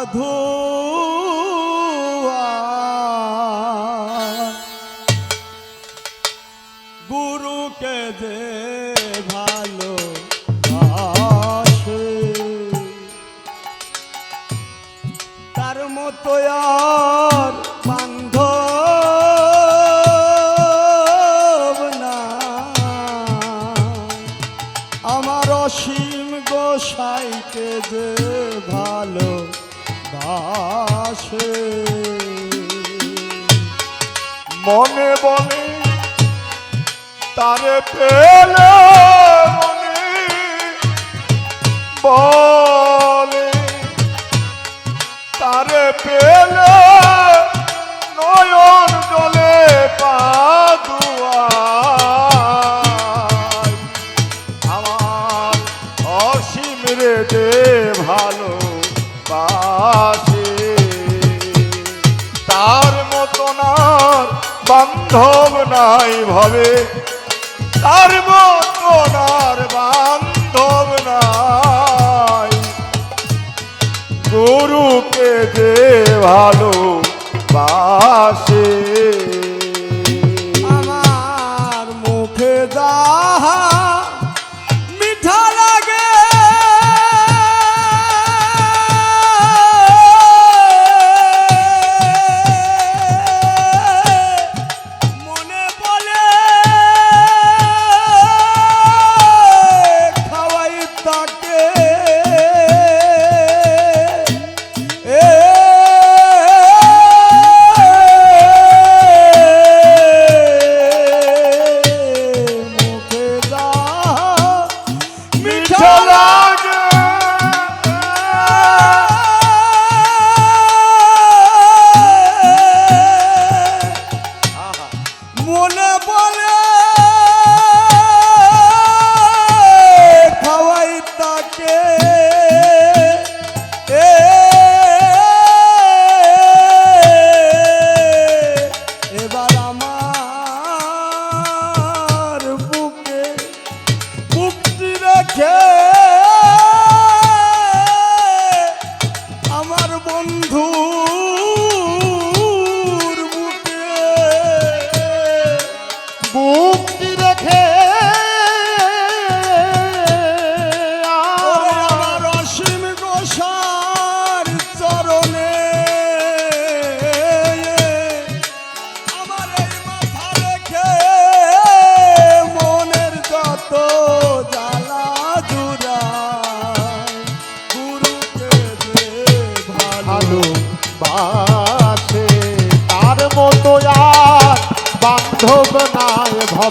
সাধু গুরুকে যে ভালো তার মতো আর আমার অসীম গোসাইকে যে বাসে মনে বলে তারে পেলে বলে তারে পেলে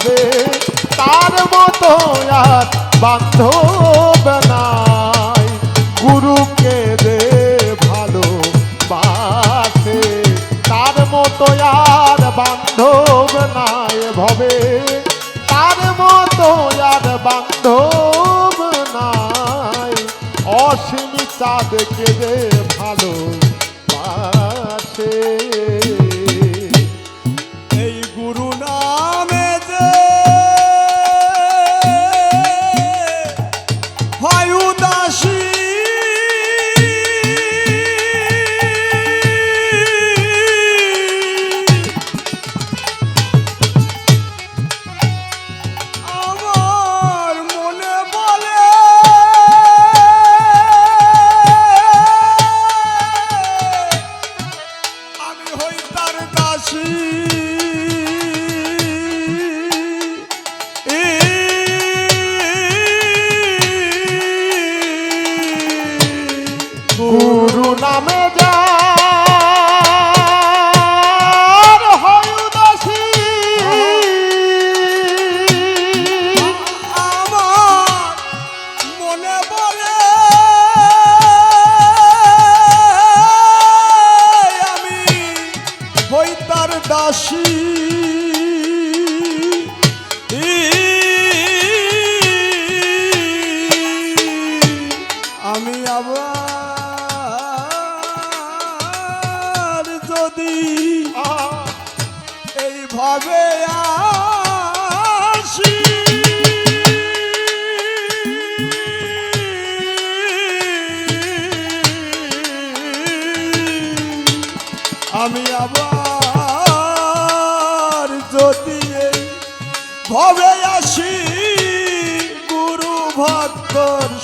ভবে তার মতো আর বান্ধব নাই। গুরুকে দে ভালো বাসে তার মতো আর বান্ধব নাই ভবে। তার মতো আর বান্ধব নাই। অসীম চাঁদকে দে ভালো বাসে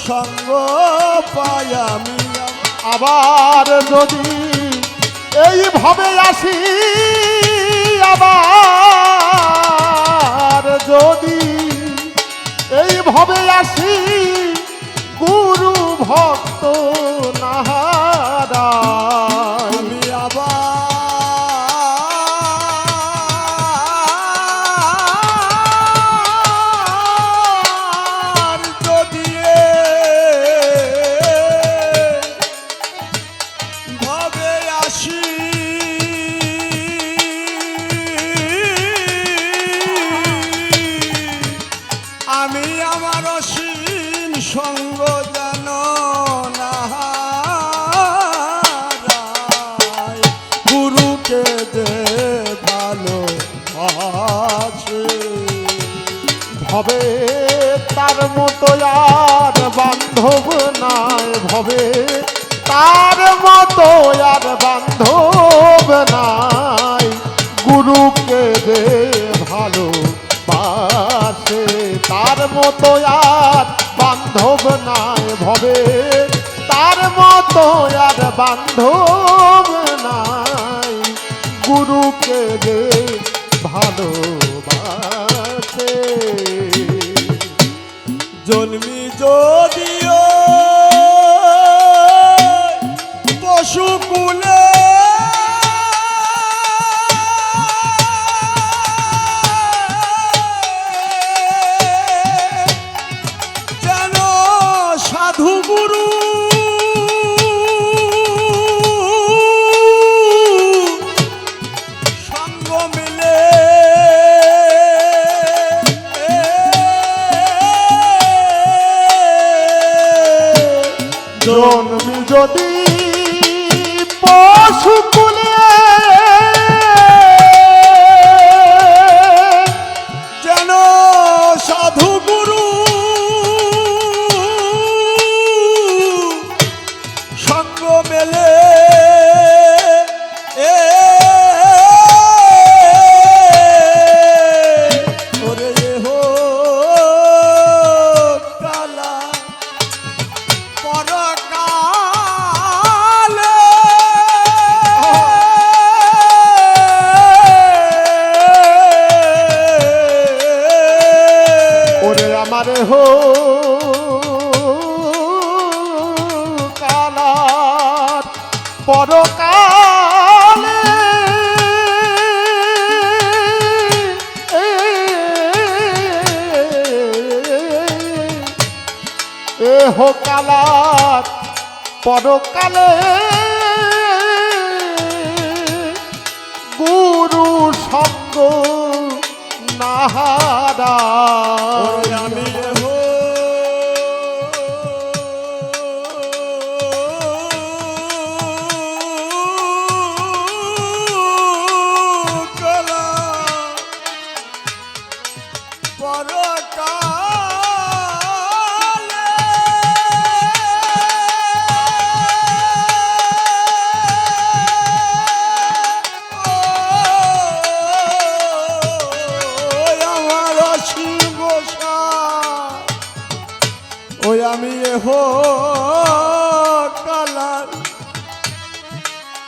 সঙ্গ পাই আমি। আবার যদি এইভাবে আসি আবার যদি এইভাবে আসি গুরু ভক্ত নাহারায় ভবে, তার মতো আর বান্ধব নাই ভবে। তার মতো আর বান্ধব নাই। গুরুকে দে ভালো পাশে তার মতো আর বান্ধব নাই ভবে। তার মতো আর বান্ধব নাই। গুরুকে দে ভালোবাসে। জন্মি যদিও পরকালে এ হো কালার পরকালে গুরু সঙ্গ নাহারা।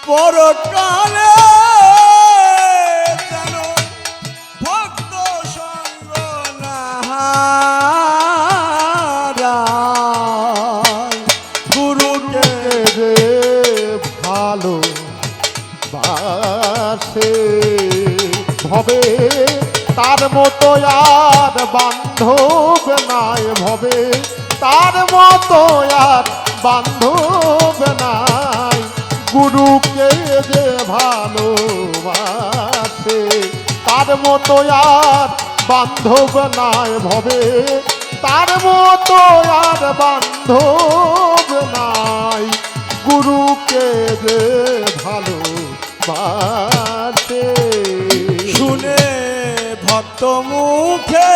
পরকালে যেন ভক্ত সঙ্গ গুরুকে রে ভালো বাসে ভবে, তার মতো আর বান্ধব নাই ভবে, তার মতো আর বান্ধব নাই। গুরুকে যে ভালোবাসে, তার মতো আর বান্ধব নাই ভবে। তার মতো আর বান্ধব নাই, গুরুকে যে ভালোবাসে। শুনে ভক্ত মুখে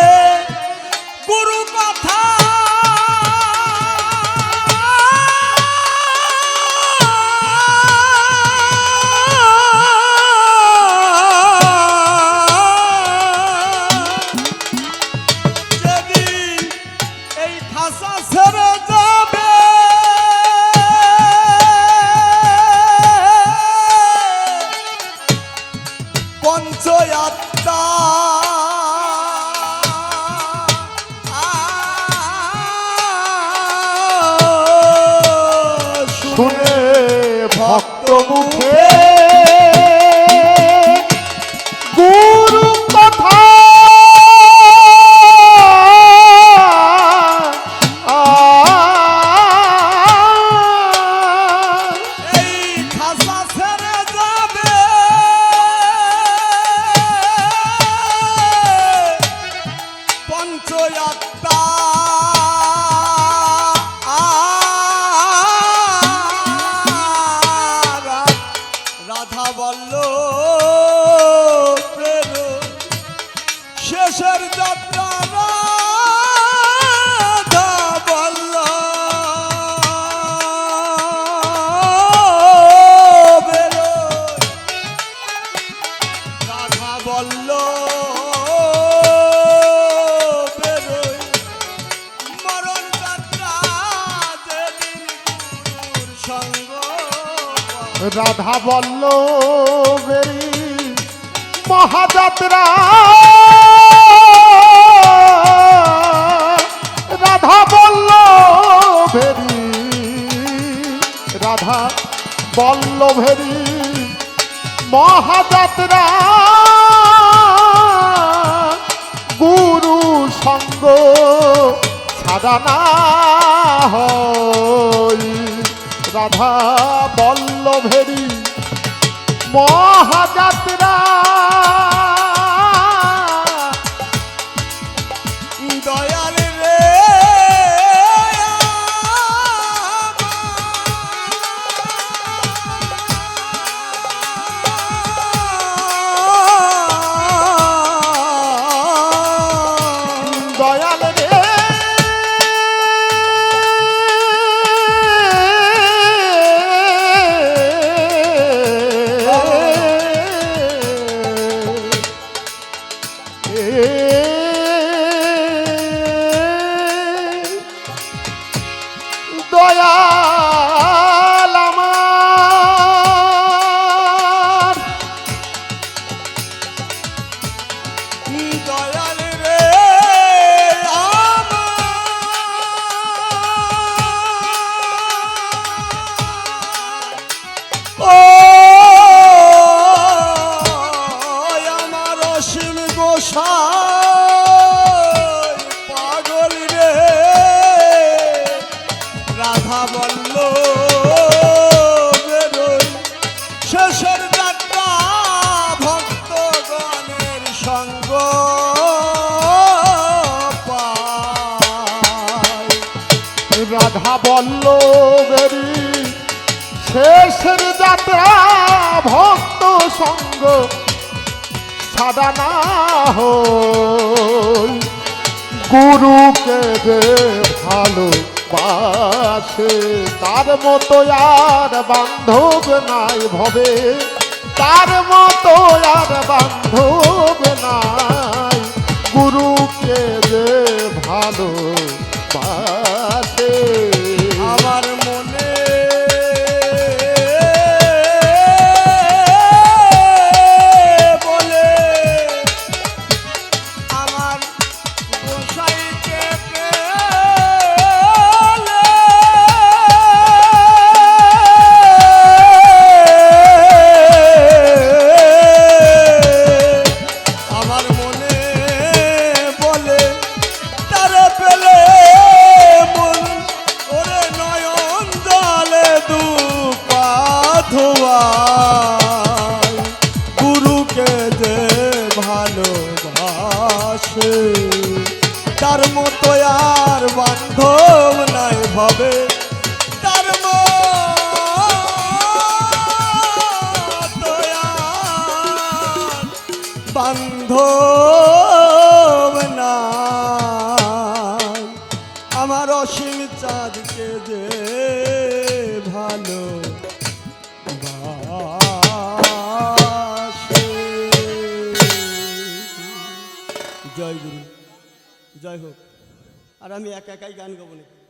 পঞ্চয়াত্মা রাধা বল্ল বেরি মহাযাত্রা। রাধা বল্ল ভেরি রাধা বল্ল ভেরি মহাযাত্রা। শেষের যাত্রা ভক্তগণের সঙ্গ রাধা বল্ল শেষের যাত্রা ভক্ত সঙ্গ সাদানা হই। যে ভালোবাসে তার মতো আর বান্ধব নাই ভবে। তার মতো আর বান্ধব নাই। গুরুকে যে ভালো পাশে আমার আমার অসীম ভালো। জয় জয় আর আমি একা একাই গান গাবো না